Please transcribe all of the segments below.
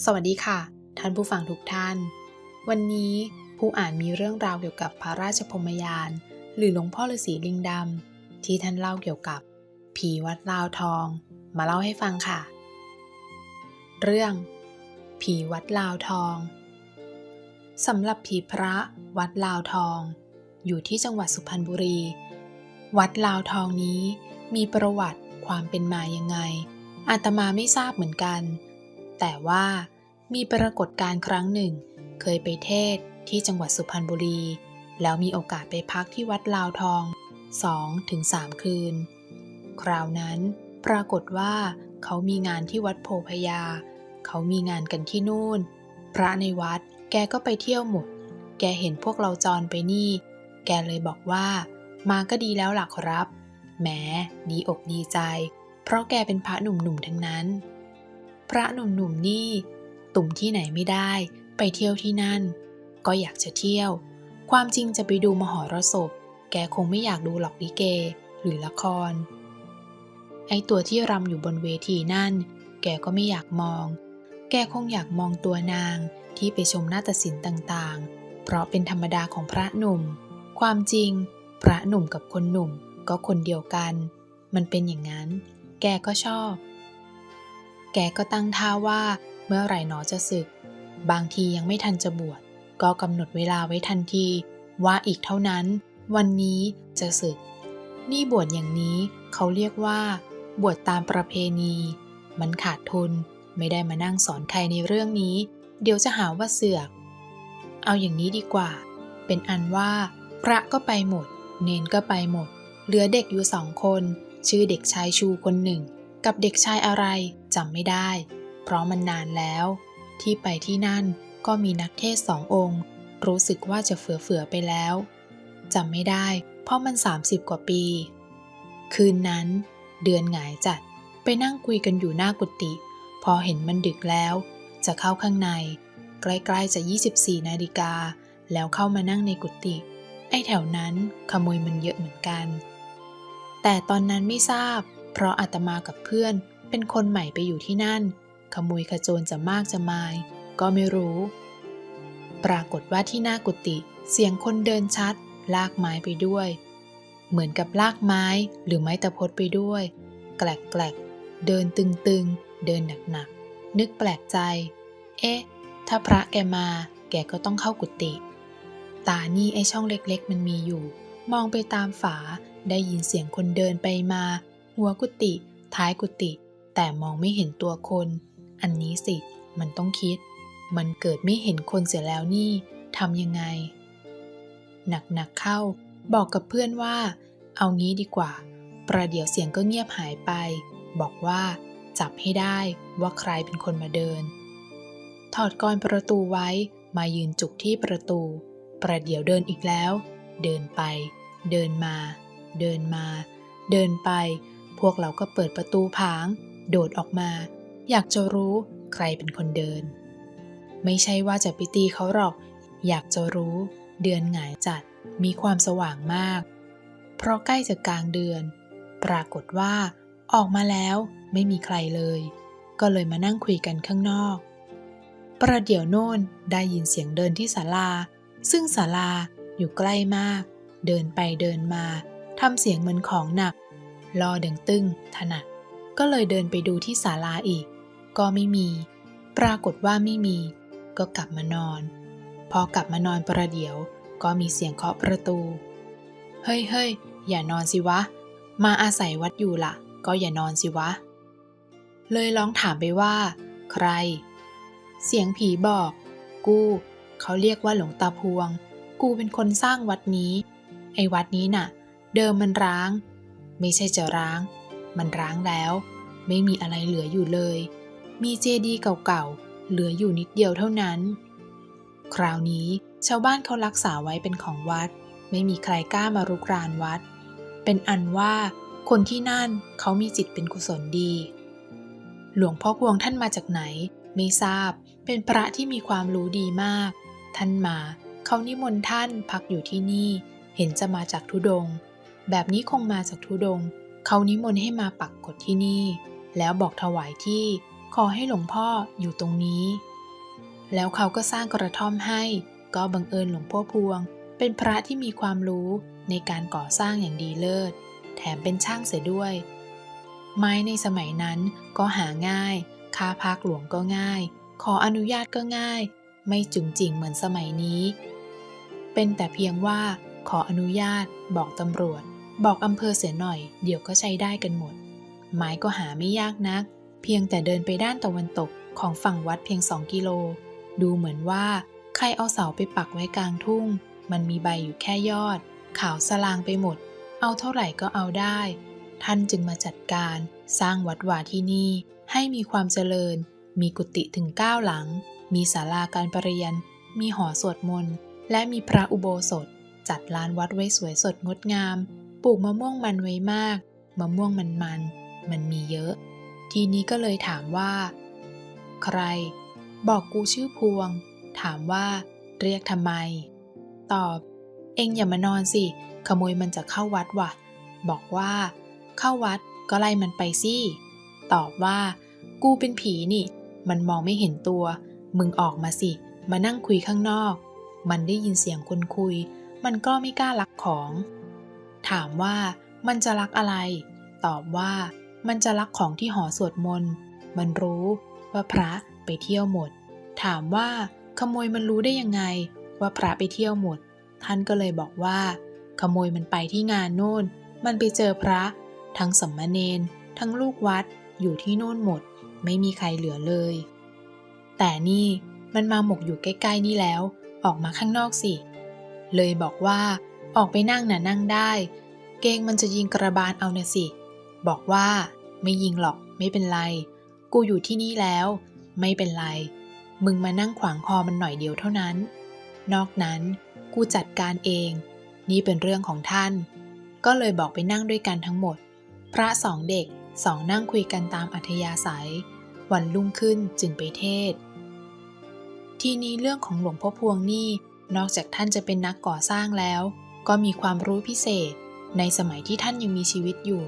สวัสดีค่ะ ท่านผู้ฟังทุกท่าน วันนี้ผู้อ่านมีเรื่องราวเกี่ยวกับพระราชพรมยาน หรือหลวงพ่อฤาษีลิงดำที่ท่านเล่าเกี่ยวกับ ผีวัดลาวทอง มาเล่าให้ฟังค่ะ เรื่อง ผีวัดลาวทองสำหรับผีพระวัดลาวทอง อยู่ที่จังหวัดสุพรรณบุรี วัดลาวทองนี้มีประวัติความเป็นมายังไงอาตมาไม่ทราบเหมือนกัน แต่ว่ามีปรากฏการณ์ครั้งหนึ่ง เคยไปเทศที่จังหวัดสุพรรณบุรี แล้วมีโอกาสไปพักที่วัดลาวทอง 2-3ถึง3คืน คราวนั้นปรากฏว่าเขามีงานที่วัดโพพยา เขามีงานกันที่นู่น พระในวัดแกก็ไปเที่ยวหมด แกเห็นพวกเราจรไปนี่ แกเลยบอกว่า มาก็ดีแล้วหล่ะครับ แหมดีอกดีใจ เพราะแกเป็นพระหนุ่มๆทั้งนั้น พระหนุ่มๆนี่ ตุ่มที่ไหนไม่ได้ ไปเที่ยวที่นั่น ก็อยากจะเที่ยว ความจริงจะไปดูมหรสพ แกคงไม่อยากดูหรอกลิเก หรือละคร ไอตัวที่รำอยู่บนเวทีนั่น แกก็ไม่อยากมอง แกคงอยากมองตัวนางที่ไปชมนาฏศิลป์ต่างๆ เพราะเป็นธรรมดาของพระหนุ่ม ความจริง พระหนุ่มกับคนหนุ่มก็คนเดียวกัน มันเป็นอย่างนั้น แกก็ชอบ แกก็ตั้งท่าว่า เมื่อไหร่หนอจะศึก บางทียังไม่ทันจะบวชก็กำหนดเวลาไว้ทันที ว่าอีกเท่านั้น วันนี้จะศึก นี่บวชอย่างนี้เขาเรียกว่า บวชตามประเพณี มันขาดทุนไม่ได้มานั่งสอนใครในเรื่องนี้ เดี๋ยวจะหาว่าเสือก เอาอย่างนี้ดีกว่า เป็นอันว่า พระก็ไปหมด เนนก็ไปหมด เหลือเด็กอยู่สองคน ชื่อเด็กชายชูคนหนึ่ง กับเด็กชายอะไร จำไม่ได้ เพราะมันนานแล้ว ที่ไปที่นั่นก็มีนักเทศสององค์ รู้สึกว่าจะเฟื่อๆไปแล้วจำไม่ได้ เพราะมัน 30 กว่าปี คืนนั้น เดือนหงายจัดไปนั่งคุยกันอยู่หน้ากุฏิพอเห็นมันดึกแล้ว จะเข้าข้างใน ใกล้ๆจะ 24 นาฬิกา แล้วเข้ามานั่งในกุฏิไอ้แถวนั้นขโมยมันเยอะเหมือนกัน แต่ตอนนั้นไม่ทราบ เพราะอาตมากับเพื่อน เป็นคนใหม่ไปอยู่ที่นั่น ขโมยขโจรจะมากจะมาย ก็ไม่รู้ ปรากฏว่าที่หน้ากุฏิเสียงคนเดินชัด ลากไม้ไปด้วย เหมือนกับลากไม้หรือไม้ตะพดไปด้วย แกลกแกลกเดินตึงๆ เดินหนักๆ นึกแปลกใจ เอ๊ะ ถ้าพระแกมา แกก็ต้องเข้ากุฏิ ตานี่ไอช่องเล็กๆ มันมีอยู่ มองไปตามฝา ได้ยินเสียงคนเดินไปมา หัวกุฏิ ท้ายกุฏิ แต่มองไม่เห็นตัวคน อันนี้สิ มันต้องคิด มันเกิดไม่เห็นคนเสียแล้วนี่ทำยังไง หนักๆเข้า บอกกับเพื่อนว่า เอางี้ดีกว่า ประเดี๋ยวเสียงก็เงียบหายไป บอกว่า จับให้ได้ว่าใครเป็นคนมาเดิน ถอดกรประตูไว้มายืนจุกที่ประตู ประเดี๋ยวเดินอีกแล้ว เดินไป เดินมา เดินมา เดินไป พวกเราก็เปิดประตูผาง โดดออกมา อยากจะรู้ใครเป็นคนเดิน ไม่ใช่ว่าจะไปตีเขาหรอก อยากจะรู้ เดือนหงายจัดมีความสว่างมาก เพราะใกล้จะกลางเดือน ปรากฏว่า ออกมาแล้วไม่มีใครเลย ก็เลยมานั่งคุยกันข้างนอก ประเดี๋ยวโน่นได้ยินเสียงเดินที่ศาลา ซึ่งศาลาอยู่ใกล้มาก เดินไปเดินมาทำเสียงเหมือนของหนักรอเดึงตึงถนัด ก็เลยเดินไปดูที่ศาลาอีก ก็ไม่มี ปรากฏว่าไม่มี ก็กลับมานอน พอกลับมานอนประเดี๋ยว ก็มีเสียงเคาะประตู เฮ้ยเฮ้ยอย่านอนสิวะ มาอาศัยวัดอยู่ละ่ะ ก็อย่านอนสิวะ เลยร้องถามไปว่า ใคร เสียงผีบอก กู เขาเรียกว่าหลวงตาพวง กูเป็นคนสร้างวัดนี้ ไอ้วัดนี้น่ะ เดิมมันร้าง ไม่ใช่จะร้าง มันร้างแล้ว ไม่มีอะไรเหลืออยู่เลย มีเจดีย์เก่าๆ เหลืออยู่นิดเดียวเท่านั้น คราวนี้ชาวบ้านเขารักษาไว้เป็นของวัด ไม่มีใครกล้ามารุกรานวัด เป็นอันว่าคนที่นั่นเขามีจิตเป็นกุศลดี หลวงพ่อพวงท่านมาจากไหน ไม่ทราบ เป็นพระที่มีความรู้ดีมาก ท่านมาเขานิมนต์ท่านพักอยู่ที่นี่ เห็นจะมาจากทุดง แบบนี้คงมาจากทุดง เขานิมนต์ให้มาปักกฎที่นี่ แล้วบอกถวายที่ขอให้หลวงพ่ออยู่ตรงนี้ แล้วเขาก็สร้างกระท่อมให้ ก็บังเอิญหลวงพ่อพวง เป็นพระที่มีความรู้ในการก่อสร้างอย่างดีเลิศ แถมเป็นช่างเสียด้วย ไม้ในสมัยนั้นก็หาง่าย ค่าพักหลวงก็ง่าย ขออนุญาตก็ง่าย ไม่จุงจิงเหมือนสมัยนี้ เป็นแต่เพียงว่าขออนุญาตบอกตำรวจ บอกอำเภอเสียหน่อย เดี๋ยวก็ใช้ได้กันหมด ไม้ก็หาไม่ยากนัก เพียงแต่เดินไปด้านตะวันตกของฝั่งวัดเพียงสองกิโล ดูเหมือนว่าใครเอาเสาไปปักไว้กลางทุ่ง มันมีใบอยู่แค่ยอด ขาวสลางไปหมด เอาเท่าไหร่ก็เอาได้ ท่านจึงมาจัดการสร้างวัดวาที่นี่ ให้มีความเจริญ มีกุฏิถึงเก้าหลัง มีศาลาการประเรียน มีหอสวดมนต์ และมีพระอุโบสถ จัดลานวัดไว้สวยสดงดงาม ปลูกมะม่วงมันไว้มาก มะม่วงมันมัน มันมีเยอะ ทีนี้ก็เลยถามว่า ใคร บอกกูชื่อพวง ถามว่า เรียกทำไม ตอบ เองอย่ามานอนสิ ขโมยมันจะเข้าวัดว่ะ บอกว่า เข้าวัดก็ไล่มันไปสิ ตอบว่า กูเป็นผีนี่ มันมองไม่เห็นตัว มึงออกมาสิ มานั่งคุยข้างนอก มันได้ยินเสียงคนคุย มันก็ไม่กล้าลักของ ถามว่ามันจะลักอะไร ตอบว่ามันจะลักของที่หอสวดมนต์ มันรู้ว่าพระไปเที่ยวหมด ถามว่าขโมยมันรู้ได้ยังไง ว่าพระไปเที่ยวหมด ท่านก็เลยบอกว่า ขโมยมันไปที่งานโน่น มันไปเจอพระ ทั้งสัมมาเนนทั้งลูกวัดอยู่ที่โน่นหมด ไม่มีใครเหลือเลย แต่นี่มันมาหมกอยู่ใกล้ๆนี่แล้ว ออกมาข้างนอกสิ เลยบอกว่าออกไปนั่งน่ะนั่งได้ เกงมันจะยิงกระบาลเอาเนะสิ บอกว่า ไม่ยิงหรอกไม่เป็นไร กูอยู่ที่นี่แล้ว ไม่เป็นไร มึงมานั่งขวางคอมันหน่อยเดียวเท่านั้น นอกนั้นกูจัดการเอง นี่เป็นเรื่องของท่าน ก็เลยบอกไปนั่งด้วยกันทั้งหมด พระสองเด็กสองนั่งคุยกันตามอัธยาศัย วันรุ่งขึ้นจึงไปเทศ ทีนี้เรื่องของหลวงพ่อพวงนี่นอกจากท่านจะเป็นนักก่อสร้างแล้ว ก็มีความรู้พิเศษ ในสมัยที่ท่านยังมีชีวิตอยู่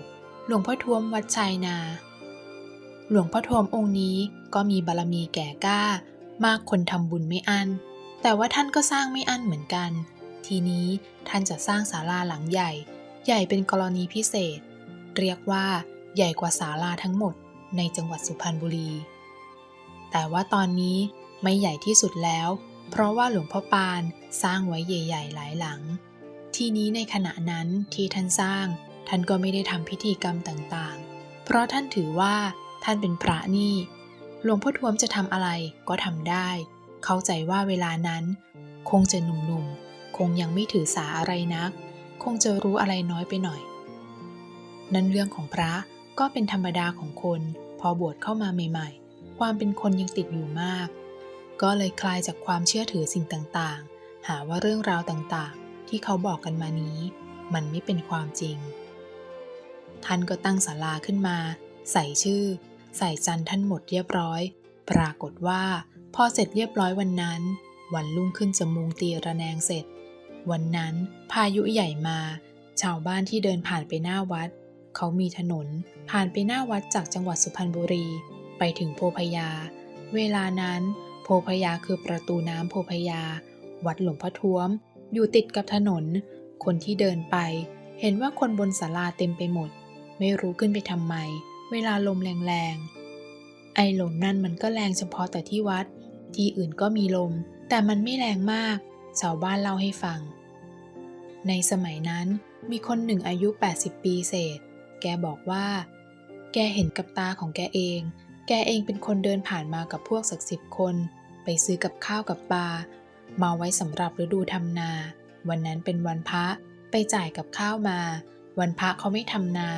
หลวงพ่อทวมวัดชัยนา หลวงพ่อทวมองค์นี้ก็มีบารมีแก่กล้า มากคนทำบุญไม่อั้นแต่ว่าท่านก็สร้างไม่อั้นเหมือนกัน ทีนี้ท่านจะสร้างศาลาหลังใหญ่ ใหญ่เป็นกรณีพิเศษ เรียกว่าใหญ่กว่าศาลาทั้งหมดในจังหวัดสุพรรณบุรี แต่ว่าตอนนี้ไม่ใหญ่ที่สุดแล้ว เพราะว่าหลวงพ่อปานสร้างไว้ใหญ่ๆหลายหลัง ทีนี้ในขณะนั้นที่ท่านสร้าง ท่านก็ไม่ได้ทำพิธีกรรมต่างๆ เพราะท่านถือว่าท่านเป็นพระนี่ หลวงพ่อทวมจะทำอะไรก็ทำได้ เข้าใจว่าเวลานั้น คงจะหนุ่มๆ คงยังไม่ถือสาอะไรนัก คงจะรู้อะไรน้อยไปหน่อย นั่นเรื่องของพระก็เป็นธรรมดาของคน พอบวชเข้ามาใหม่ๆ ความเป็นคนยังติดอยู่มาก ก็เลยคลายจากความเชื่อถือสิ่งต่างๆ หาว่าเรื่องราวต่างๆ ที่เขาบอกกันมานี้ มันไม่เป็นความจริง ท่านก็ตั้งศาลาขึ้นมา ใส่ชื่อ ใส่จันท่านหมดเรียบร้อย ปรากฏว่า พอเสร็จเรียบร้อยวันนั้น วันรุ่งขึ้นจะมุงตีระแนงเสร็จ วันนั้นพายุใหญ่มา ชาวบ้านที่เดินผ่านไปหน้าวัด เขามีถนนผ่านไปหน้าวัดจากจังหวัดสุพรรณบุรี ไปถึงโพพยา เวลานั้น โพพยาคือประตูน้ำโพพยา วัดหลวงพ่อท้วม อยู่ติดกับถนน คนที่เดินไป เห็นว่าคนบนศาลาเต็มไปหมด ไม่รู้ขึ้นไปทำไม เวลาลมแรงๆ ไอลมนั่นมันก็แรงเฉพาะแต่ที่วัด ที่อื่นก็มีลม แต่มันไม่แรงมากชาวบ้านเล่าให้ฟัง ในสมัยนั้นมีคนหนึ่งอายุ 80 ปีเศษ แกบอกว่า แกเห็นกับตาของแกเอง แกเองเป็นคนเดินผ่านมากับพวกสักสิบคน ไปซื้อกับข้าวกับปลา มาไว้สำหรับฤดูทำนา วันนั้นเป็นวันพระไปจ่ายกับข้าวมา วันพระเขาไม่ทำนา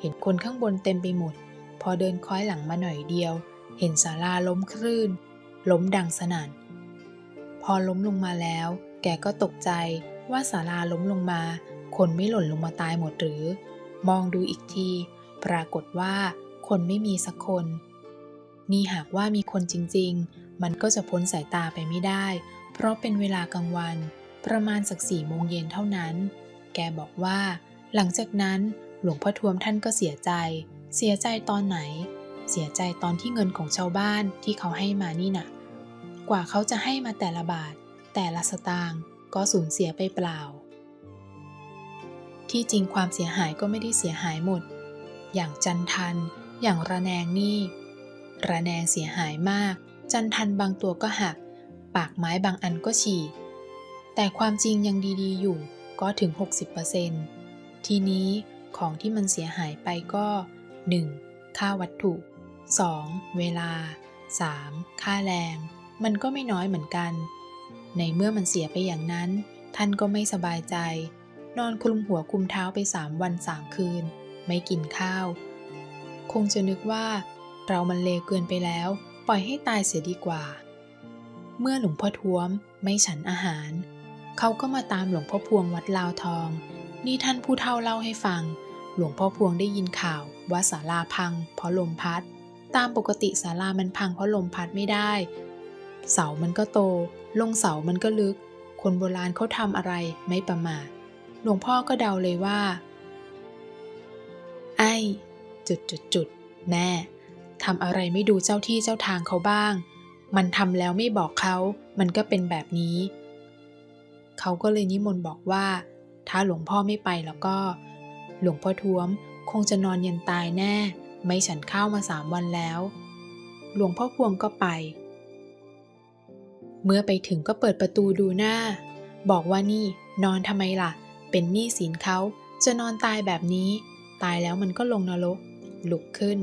เห็นคนข้างบนเต็มไปหมด พอเดินคล้อยหลังมาหน่อยเดียว เห็นศาลาล้มคลื่น ล้มดังสนั่น พอล้มลงมาแล้ว แกก็ตกใจว่าศาลาล้มลงมา คนไม่หล่นลงมาตายหมดหรือ มองดูอีกที ปรากฏว่าคนไม่มีสักคน นี่หากว่ามีคนจริง ๆ มันก็จะพ้นสายตาไปไม่ได้ เพราะเป็นเวลากลางวัน ประมาณสักสี่โมงเย็นเท่านั้น แกบอกว่า หลังจากนั้นหลวงพ่อทวมท่านก็เสียใจ เสียใจตอนไหนเเสียใจตอนที่เงินของชาวบ้านที่เขาให้มานี่นะกว่าเขาจะให้มาแต่ละบาท แต่ละสตางค์ก็สูญเสียไปเปล่า ที่จริงความเสียหายก็ไม่ได้เสียหายหมด อย่างจันทัน อย่างระแนงนี่ ระแนงเสียหายมาก จันทันบางตัวก็หัก ปากไม้บางอันก็ฉีก แต่ความจริงยังดีๆ อยู่ก็ถึง 60%ทีนี้ของที่มันเสียหายไปก็ 1. ค่าวัตถุ 2. เวลา 3. ค่าแรง มันก็ไม่น้อยเหมือนกัน ในเมื่อมันเสียไปอย่างนั้น ท่านก็ไม่สบายใจ นอนคลุมหัวคลุมเท้าไปสามวันสามคืน ไม่กินข้าว คงจะนึกว่า เรามันเลวเกินไปแล้ว ปล่อยให้ตายเสียดีกว่า เมื่อหลวงพ่อท้วมไม่ฉันอาหาร เขาก็มาตามหลวงพ่อพวงวัดลาวทอง นี่ท่านผู้เฒ่าเล่าให้ฟัง หลวงพ่อพวงได้ยินข่าวว่าศาลาพัง เพราะลมพัด ตามปกติศาลามันพังเพราะลมพัดไม่ได้ เสามันก็โต ลงเสามันก็ลึก คนโบราณเขาทำอะไรไม่ประมาท หลวงพ่อก็เดาเลยว่า ไอ้จุดจุดจุดแม่ทำอะไรไม่ดูเจ้าที่เจ้าทางเขาบ้าง มันทำแล้วไม่บอกเขา มันก็เป็นแบบนี้ เขาก็เลยนิมนต์บอกว่า ถ้าหลวงพ่อไม่ไปแล้วก็ หลวงพ่อท้วม คงจะนอนยันตายแน่ ไม่ฉันข้าวมาสามวันแล้ว หลวงพ่อพวงก็ไป เมื่อไปถึงก็เปิดประตูดูหน้า บอกว่านี่ นอนทำไมล่ะ เป็นหนี้สินเขา จะนอนตายแบบนี้ ตายแล้วมันก็ลงนรกลุกขึ้น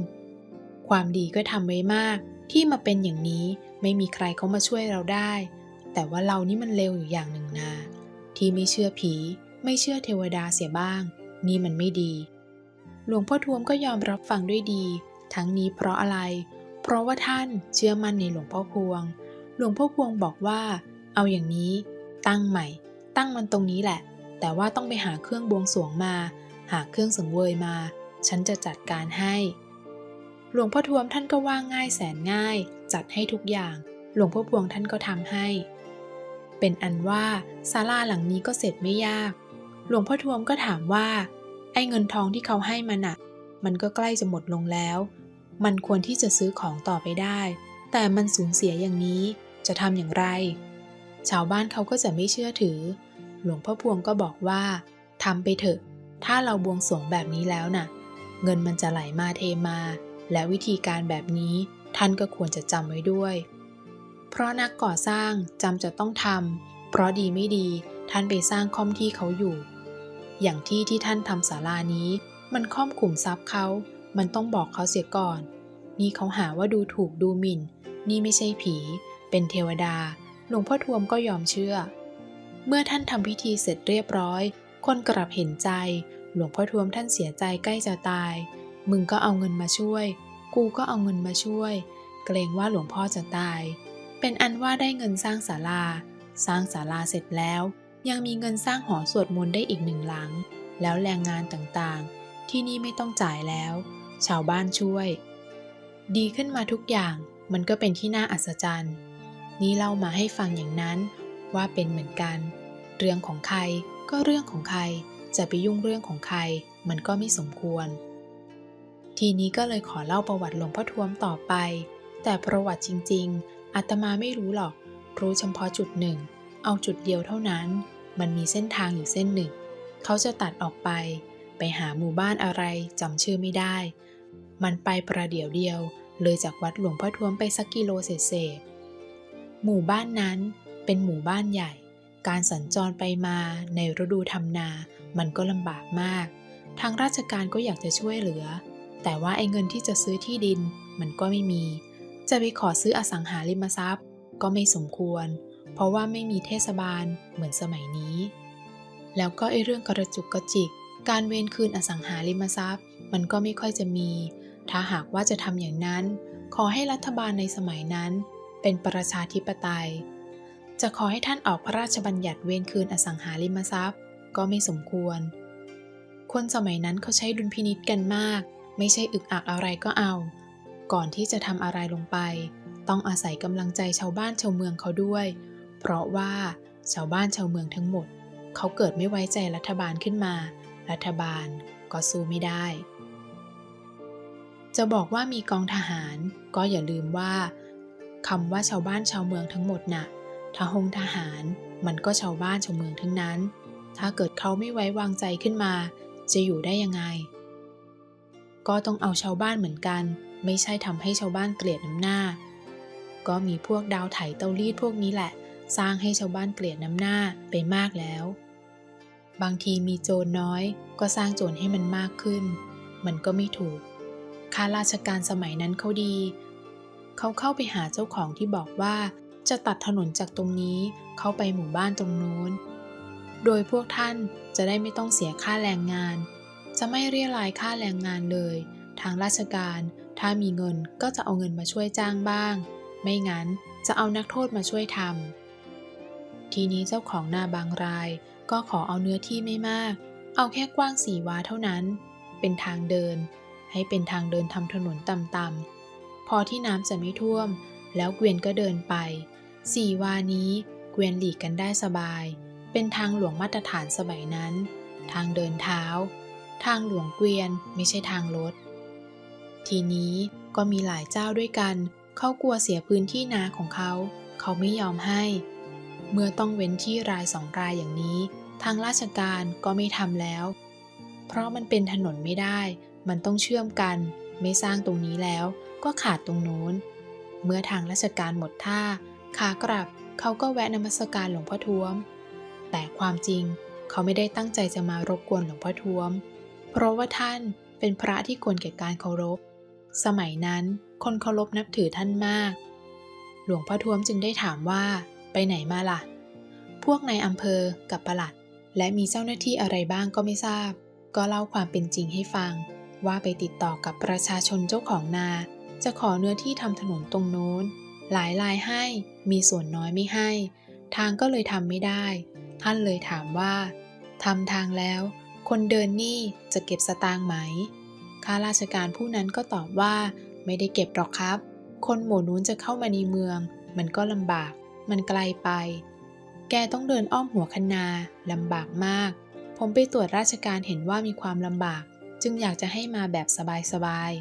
ความดีก็ทำไว้มากที่มาเป็นอย่างนี้ ไม่มีใครเขามาช่วยเราได้ แต่ว่าเรานี่มันเลวอยู่อย่างหนึ่งนาที่ไม่เชื่อผี ไม่เชื่อเทวดาเสียบ้าง นี่มันไม่ดี หลวงพ่อทวมก็ยอมรับฟังด้วยดี ทั้งนี้เพราะอะไร เพราะว่าท่านเชื่อมั่นในหลวงพ่อพวง หลวงพ่อพวงบอกว่า เอาอย่างนี้ ตั้งใหม่ ตั้งมันตรงนี้แหละ แต่ว่าต้องไปหาเครื่องบวงสรวงมา หาเครื่องสังเวยมา ฉันจะจัดการให้ หลวงพ่อทวมท่านก็ว่าง่ายแสนง่ายจัดให้ทุกอย่าง หลวงพ่อพวงท่านก็ทำให้ เป็นอันว่าศาลาหลังนี้ก็เสร็จไม่ยาก หลวงพ่อทวมก็ถามว่า ไอ้เงินทองที่เขาให้มันอะมันก็ใกล้จะหมดลงแล้ว มันควรที่จะซื้อของต่อไปได้ แต่มันสูญเสียอย่างนี้จะทำอย่างไร ชาวบ้านเขาก็จะไม่เชื่อถือ หลวงพ่อพวงก็บอกว่าทำไปเถอะ ถ้าเราบวงสรวงแบบนี้แล้วน่ะ เงินมันจะไหลมาเทมา และวิธีการแบบนี้ ท่านก็ควรจะจำไว้ด้วย เพราะนักก่อสร้างจำจะต้องทำเพราะดีไม่ดีท่านไปสร้างค่อมที่เขาอยู่ อย่างที่ที่ท่านทำศาลานี้ มันค่อมขุมทรัพย์เขา มันต้องบอกเขาเสียก่อน นี่เขาหาว่าดูถูกดูหมิ่น นี่ไม่ใช่ผี เป็นเทวดา หลวงพ่อทวมก็ยอมเชื่อ เมื่อท่านทำพิธีเสร็จเรียบร้อย คนกลับเห็นใจ หลวงพ่อทวมท่านเสียใจใกล้จะตาย มึงก็เอาเงินมาช่วย กูก็เอาเงินมาช่วย เกรงว่าหลวงพ่อจะตาย เป็นอันว่าได้เงินสร้างศาลา สร้างศาลาเสร็จแล้ว ยังมีเงินสร้างหอสวดมนต์ได้อีกหนึ่งหลัง แล้วแรงงานต่างๆ ที่นี่ไม่ต้องจ่ายแล้ว ชาวบ้านช่วย ดีขึ้นมาทุกอย่างมันก็เป็นที่น่าอัศจรรย์ นี่เล่ามาให้ฟังอย่างนั้นว่าเป็นเหมือนกัน เรื่องของใครก็เรื่องของใคร จะไปยุ่งเรื่องของใคร มันก็ไม่สมควร ทีนี้ก็เลยขอเล่าประวัติหลวงพ่อทวมต่อไป แต่ประวัติจริง ๆอาตมาไม่รู้หรอก รู้เฉพาะจุดหนึ่ง เอาจุดเดียวเท่านั้น มันมีเส้นทางอยู่เส้นหนึ่ง เขาจะตัดออกไป ไปหาหมู่บ้านอะไรจำชื่อไม่ได้ มันไปประเดี๋ยวเดียว เลยจากวัดหลวงพ่อทวมไปสักกิโลเศษๆหมู่บ้านนั้นเป็นหมู่บ้านใหญ่ การสัญจรไปมาในฤดูทำนา มันก็ลำบากมาก ทางราชการก็อยากจะช่วยเหลือ แต่ว่าไอ้เงินที่จะซื้อที่ดิน มันก็ไม่มี จะไปขอซื้ออสังหาริมทรัพย์ ก็ไม่สมควร เพราะว่าไม่มีเทศบาลเหมือนสมัยนี้ แล้วก็ไอ้เรื่องกระจุกกระจิก การเวนคืนอสังหาริมทรัพย์ มันก็ไม่ค่อยจะมี ถ้าหากว่าจะทำอย่างนั้น ขอให้รัฐบาลในสมัยนั้น เป็นประชาธิปไตย จะขอให้ท่านออกพระราชบัญญัติเวนคืนอสังหาริมทรัพย์ ก็ไม่สมควร คนสมัยนั้นเขาใช้ดุลพินิษกันมาก ไม่ใช่อึกอักอะไรก็เอา ก่อนที่จะทำอะไรลงไป ต้องอาศัยกำลังใจชาวบ้านชาวเมืองเขาด้วย เพราะว่าชาวบ้านชาวเมืองทั้งหมด เขาเกิดไม่ไว้ใจรัฐบาลขึ้นมา รัฐบาลก็สู้ไม่ได้ จะบอกว่ามีกองทหารก็อย่าลืมว่าคำว่าชาวบ้านชาวเมืองทั้งหมดน่ะทหงทหารมันก็ชาวบ้านชาวเมืองทั้งนั้น ถ้าเกิดเขาไม่ไว้วางใจขึ้นมา จะอยู่ได้ยังไง ก็ต้องเอาชาวบ้านเหมือนกัน ไม่ใช่ทำให้ชาวบ้านเกลียดน้ำหน้า ก็มีพวกดาวไถเตารีดพวกนี้แหละ สร้างให้ชาวบ้านเกลียดน้ำหน้าไปมากแล้ว บางทีมีโจรน้อย ก็สร้างโจรให้มันมากขึ้น มันก็ไม่ถูกข้าราชการสมัยนั้นเขาดี เขาเข้าไปหาเจ้าของที่บอกว่าจะตัดถนนจากตรงนี้เข้าไปหมู่บ้านตรงโน้น โดยพวกท่านจะได้ไม่ต้องเสียค่าแรงงาน จะไม่เรียรายค่าแรงงานเลย ทางราชการ ถ้ามีเงินก็จะเอาเงินมาช่วยจ้างบ้าง ไม่งั้นจะเอานักโทษมาช่วยทำทีนี้เจ้าของนาบางราย ก็ขอเอาเนื้อที่ไม่มาก เอาแค่กว้างสี่วาเท่านั้น เป็นทางเดิน ให้เป็นทางเดินทำถนนต่ำๆพอที่น้ำจะไม่ท่วม แล้วเกวียนก็เดินไปสี่วานี้เกวียนหลีกกันได้สบาย เป็นทางหลวงมาตรฐานสมัยนั้น ทางเดินเท้า ทางหลวงเกวียนไม่ใช่ทางรถ ทีนี้ก็มีหลายเจ้าด้วยกัน เขากลัวเสียพื้นที่นาของเขา เขาไม่ยอมให้ เมื่อต้องเว้นที่รายสองรายอย่างนี้ ทางราชการก็ไม่ทำแล้ว เพราะมันเป็นถนนไม่ได้ มันต้องเชื่อมกัน ไม่สร้างตรงนี้แล้ว ก็ขาดตรงโน้น เมื่อทางราชการหมดท่า ขากลับเขาก็แวะนมัสการหลวงพ่อท้วม แต่ความจริงเขาไม่ได้ตั้งใจจะมารบกวนหลวงพ่อท้วม เพราะว่าท่านเป็นพระที่ควรแก่การเคารพ สมัยนั้นคนเคารพนับถือท่านมาก หลวงพ่อท้วมจึงได้ถามว่า ไปไหนมาล่ะ พวกในอำเภอกับประหลัด และมีเจ้าหน้าที่อะไรบ้างก็ไม่ทราบ ก็เล่าความเป็นจริงให้ฟัง ว่าไปติดต่อกับประชาชนเจ้าของนา จะขอเนื้อที่ทำถนนตรงโน้น หลายรายให้ มีส่วนน้อยไม่ให้ ทางก็เลยทำไม่ได้ ท่านเลยถามว่าทำทางแล้ว คนเดินนี่จะเก็บสตางค์ไหม ข้าราชการผู้นั้นก็ตอบว่า ไม่ได้เก็บหรอกครับ คนหมู่นู้นจะเข้ามาในเมือง มันก็ลำบาก มันไกลไป แกต้องเดินอ้อมหัวคนาลำบากมาก ผมไปตรวจราชการเห็นว่ามีความลำบาก จึงอยากจะให้มาแบบสบาย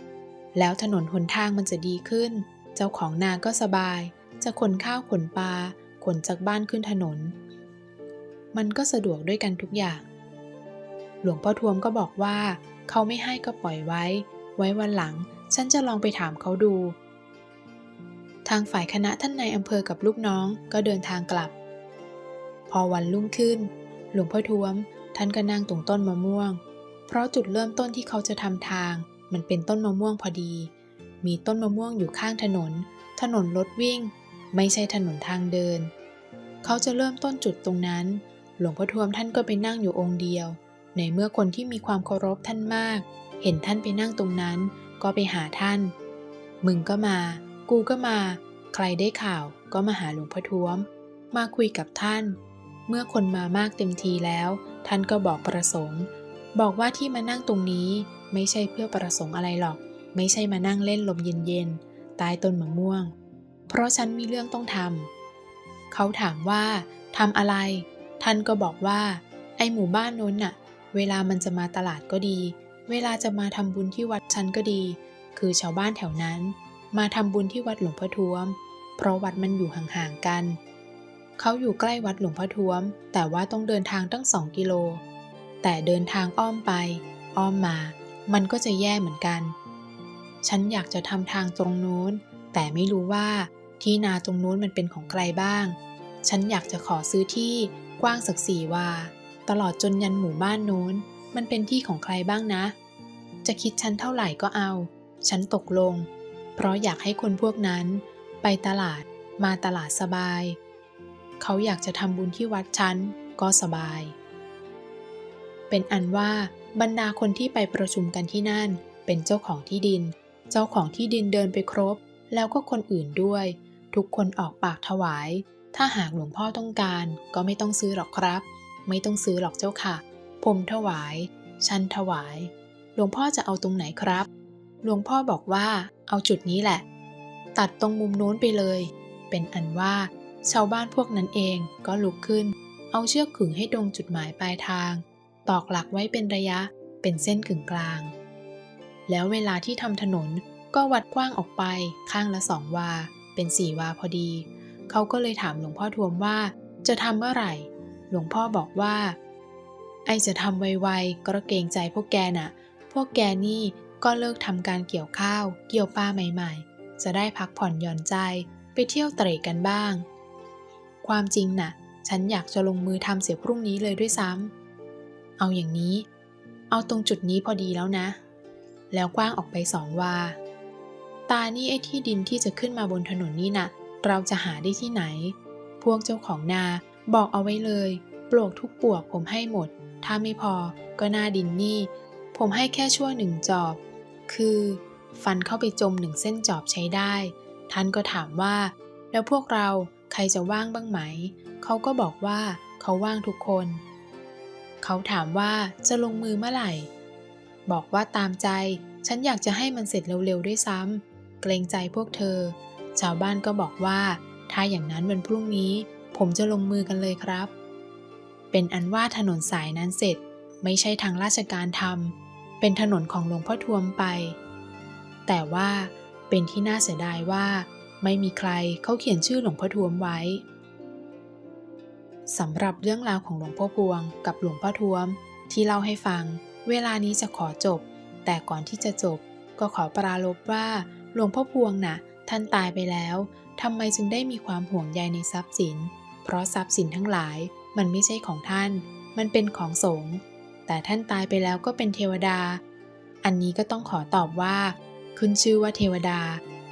ๆ แล้วถนนหนทางมันจะดีขึ้น เจ้าของนาก็สบาย จะขนข้าวขนปลาขนจากบ้านขึ้นถนน มันก็สะดวกด้วยกันทุกอย่าง หลวงพ่อทวมก็บอกว่า เขาไม่ให้ก็ปล่อยไว้ ไว้วันหลัง ฉันจะลองไปถามเขาดู ทางฝ่ายคณะท่านนายอำเภอกับลูกน้องก็เดินทางกลับ พอวันรุ่งขึ้น หลวงพ่อทวม ท่านก็นั่งตรงต้นมะม่วง เพราะจุดเริ่มต้นที่เขาจะทำทาง มันเป็นต้นมะม่วงพอดี มีต้นมะม่วงอยู่ข้างถนน ถนนรถวิ่ง ไม่ใช่ถนนทางเดิน เขาจะเริ่มต้นจุดตรงนั้น หลวงพ่อทวมท่านก็ไปนั่งอยู่องค์เดียว ในเมื่อคนที่มีความเคารพท่านมาก เห็นท่านไปนั่งตรงนั้น ก็ไปหาท่าน มึงก็มา กูก็มา ใครได้ข่าวก็มาหาหลวงพ่อท้วม มาคุยกับท่าน เมื่อคนมามากเต็มทีแล้ว ท่านก็บอกประสงค์ บอกว่าที่มานั่งตรงนี้ไม่ใช่เพื่อประสงค์อะไรหรอก ไม่ใช่มานั่งเล่นลมเย็นๆใต้ต้นมะม่วง เพราะฉันมีเรื่องต้องทำ เขาถามว่าทำอะไร ท่านก็บอกว่า ไอหมู่บ้านน้นน่ะ เวลามันจะมาตลาดก็ดี เวลาจะมาทำบุญที่วัดฉันก็ดี คือชาวบ้านแถวนั้น มาทำบุญที่วัดหลวงพ่อท้วม เพราะวัดมันอยู่ห่างๆกัน เขาอยู่ใกล้วัดหลวงพ่อท้วม แต่ว่าต้องเดินทางตั้งสองกิโล แต่เดินทางอ้อมไป อ้อมมา มันก็จะแย่เหมือนกัน ฉันอยากจะทำทางตรงนู้น แต่ไม่รู้ว่าที่นาตรงนู้นมันเป็นของใครบ้าง ฉันอยากจะขอซื้อที่กว้างสักสี่วา ตลอดจนยันหมู่บ้านนู้น มันเป็นที่ของใครบ้างนะ จะคิดฉันเท่าไหร่ก็เอา ฉันตกลง เพราะอยากให้คนพวกนั้น ไปตลาดมาตลาดสบาย เขาอยากจะทำบุญที่วัดฉันก็สบาย เป็นอันว่าบรรดาคนที่ไปประชุมกันที่นั่น เป็นเจ้าของที่ดิน เจ้าของที่ดินเดินไปครบ แล้วก็คนอื่นด้วย ทุกคนออกปากถวาย ถ้าหากหลวงพ่อต้องการก็ไม่ต้องซื้อหรอกครับ ไม่ต้องซื้อหรอกเจ้าค่ะ ผมถวายฉันถวาย หลวงพ่อจะเอาตรงไหนครับ หลวงพ่อบอกว่า เอาจุดนี้แหละ ตัดตรงมุมโน้นไปเลย เป็นอันว่า ชาวบ้านพวกนั้นเองก็ลุกขึ้น เอาเชือกขึงให้ตรงจุดหมายปลายทาง ตอกหลักไว้เป็นระยะ เป็นเส้นกึ่งกลาง แล้วเวลาที่ทำถนนก็วัดกว้างออกไปข้างละสองวา เป็นสี่วาพอดี เขาก็เลยถามหลวงพ่อทวมว่า จะทำเมื่อไหร่ หลวงพ่อบอกว่า ไอจะทำไวๆ ก็เกรงใจพวกแกน่ะ พวกแกนี่ก็เลิกทำการเกี่ยวข้าว เกี่ยวปลาใหม่ๆ จะได้พักผ่อนหย่อนใจ ไปเที่ยวเตร่กันบ้าง ความจริงน่ะ ฉันอยากจะลงมือทำเสียพรุ่งนี้เลยด้วยซ้ำ เอาอย่างนี้ เอาตรงจุดนี้พอดีแล้วนะ แล้วกว้างออกไปสองวา ตานี่ไอ้ที่ดินที่จะขึ้นมาบนถนนนี่น่ะ เราจะหาได้ที่ไหน พวกเจ้าของนา บอกเอาไว้เลย ปลวกทุกปวกผมให้หมด ถ้าไม่พอก็หน้าดินนี่ ผมให้แค่ชั่วหนึ่งจอบ คือ ฟันเข้าไปจมหนึ่งเส้นจอบใช้ได้ ท่านก็ถามว่า แล้วพวกเราใครจะว่างบ้างไหม เขาก็บอกว่าเขาว่างทุกคน เขาถามว่าจะลงมือเมื่อไหร่ บอกว่าตามใจ ฉันอยากจะให้มันเสร็จเร็วๆด้วยซ้ำเกรงใจพวกเธอ ชาวบ้านก็บอกว่า ถ้าอย่างนั้นวันพรุ่งนี้ ผมจะลงมือกันเลยครับ เป็นอันว่าถนนสายนั้นเสร็จไม่ใช่ทางราชการทำเป็นถนนของหลวงพ่อทวมไป แต่ว่าเป็นที่น่าเสียดายว่าไม่มีใครเขาเขียนชื่อหลวงพ่อทวมไว้สำหรับเรื่องราวของหลวงพ่อพวง กับหลวงพ่อทวม ที่เล่าให้ฟัง เวลานี้จะขอจบ แต่ก่อนที่จะจบ ก็ขอปรารภว่า หลวงพ่อพวงน่ะ ท่านตายไปแล้วทำไมจึงได้มีความห่วงใยในทรัพย์สิน เพราะทรัพย์สินทั้งหลายมันไม่ใช่ของท่าน มันเป็นของสงฆ์แต่ท่านตายไปแล้วก็เป็นเทวดา อันนี้ก็ต้องขอตอบว่า ขึ้นชื่อว่าเทวดา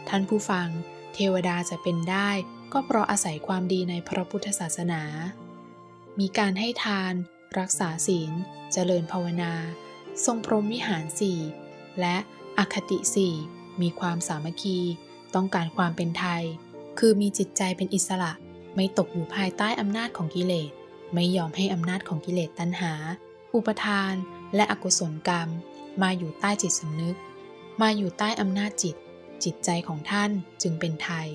ท่านผู้ฟัง เทวดาจะเป็นได้ ก็เพราะอาศัยความดีในพระพุทธศาสนา มีการให้ทาน รักษาศีล เจริญภาวนา ทรงพรหมวิหารสี่และอคติสี่มีความสามัคคี ต้องการความเป็นไทย คือมีจิตใจเป็นอิสระ ไม่ตกอยู่ภายใต้อำนาจของกิเลส ไม่ยอมให้อำนาจของกิเลสตัณหา อุปทาน และอกุศลกรรม มาอยู่ใต้จิตสำนึก มาอยู่ใต้อำนาจจิต จิตใจของท่านจึงเป็นไทย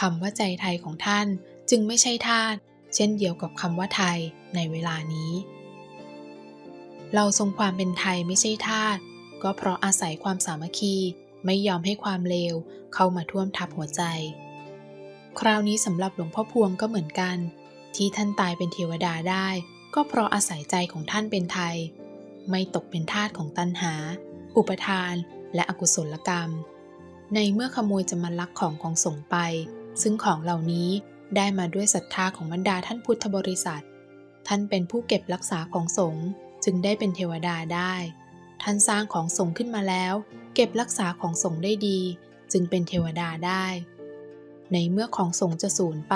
คำว่าใจไทยของท่านจึงไม่ใช่ทาสเช่นเดียวกับคำว่าไทยในเวลานี้ เราทรงความเป็นไทยไม่ใช่ทาสก็เพราะอาศัยความสามัคคีไม่ยอมให้ความเลวเข้ามาท่วมทับหัวใจ คราวนี้สำหรับหลวงพ่อพวงก็เหมือนกัน ที่ท่านตายเป็นเทวดาได้ ก็เพราะอาศัยใจของท่านเป็นไทย ไม่ตกเป็นทาสของตัณหา อุปทาน และอกุศลกรรม ในเมื่อขโมยจะมาลักของของสงไป ซึ่งของเหล่านี้ได้มาด้วยศรัทธาของบรรดาท่านพุทธบริษัท ท่านเป็นผู้เก็บรักษาของสงฆ์จึงได้เป็นเทวดาได้ ท่านสร้างของสงฆ์ขึ้นมาแล้ว เก็บรักษาของสงฆ์ได้ดี จึงเป็นเทวดาได้ ในเมื่อของสงจะสูญไป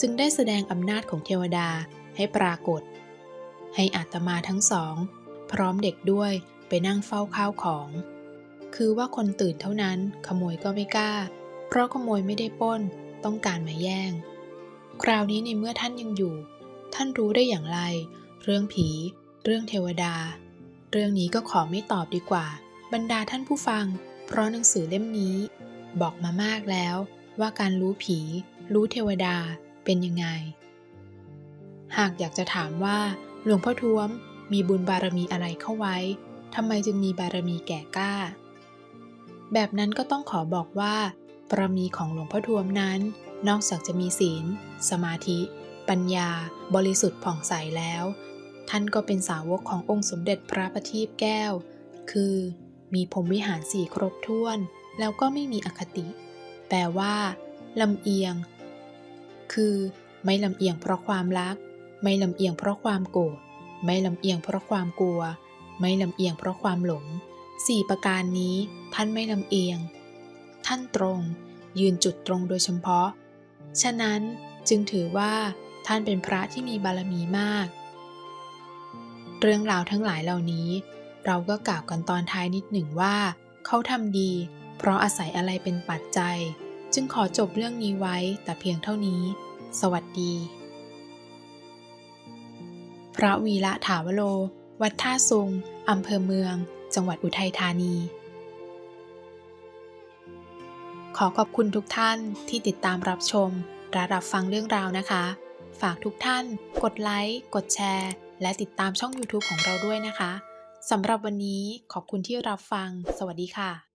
จึงได้แสดงอำนาจของเทวดาให้ปรากฏ ให้อาตมาทั้งสอง พร้อมเด็กด้วยไปนั่งเฝ้าข้าวของ คือว่าคนตื่นเท่านั้นขโมยก็ไม่กล้า เพราะขโมยไม่ได้ป้นต้องการมาแย่ง คราวนี้ในเมื่อท่านยังอยู่ ท่านรู้ได้อย่างไร เรื่องผี เรื่องเทวดา เรื่องนี้ก็ขอไม่ตอบดีกว่า บรรดาท่านผู้ฟัง เพราะหนังสือเล่มนี้ บอกมามากแล้ว ว่าการรู้ผี รู้เทวดาเป็นยังไง หากอยากจะถามว่า หลวงพ่อท้วมมีบุญบารมีอะไรเข้าไว้ทำไมจึงมีบารมีแก่กล้า แบบนั้นก็ต้องขอบอกว่าบารมีของหลวงพ่อทวมนั้น นอกจากจะมีศีล สมาธิ ปัญญา บริสุทธิ์ผ่องใสแล้ว ท่านก็เป็นสาวกขององค์สมเด็จพระประทีปแก้ว คือมีพรมวิหารสี่ครบถ้วน แล้วก็ไม่มีอคติ แปลว่าลำเอียง คือ ไม่ลำเอียงเพราะความรัก ไม่ลำเอียงเพราะความโกรธ ไม่ลำเอียงเพราะความกลัว ไม่ลำเอียงเพราะความหลงสี่ประการนี้ ท่านไม่ลำเอียง ท่านตรง ยืนจุดตรงโดยเฉพาะ ฉะนั้นจึงถือว่า ท่านเป็นพระที่มีบารมีมาก เรื่องราวทั้งหลายเหล่านี้ เราก็กล่าวกันตอนท้ายนิดหนึ่งว่า เขาทำดี เพราะอาศัยอะไรเป็นปัจจัย จึงขอจบเรื่องนี้ไว้แต่เพียงเท่านี้ สวัสดี พระวีระถาวโล วัดท่าซุงอำเภอเมือง จังหวัดอุทัยธานี ขอขอบคุณทุกท่านที่ติดตามรับชมและรับฟังเรื่องราวนะคะ ฝากทุกท่าน กดไลค์ กดแชร์ และติดตามช่อง YouTube ของเราด้วยนะคะสำหรับวันนี้ขอบคุณที่รับฟัง สวัสดีค่ะ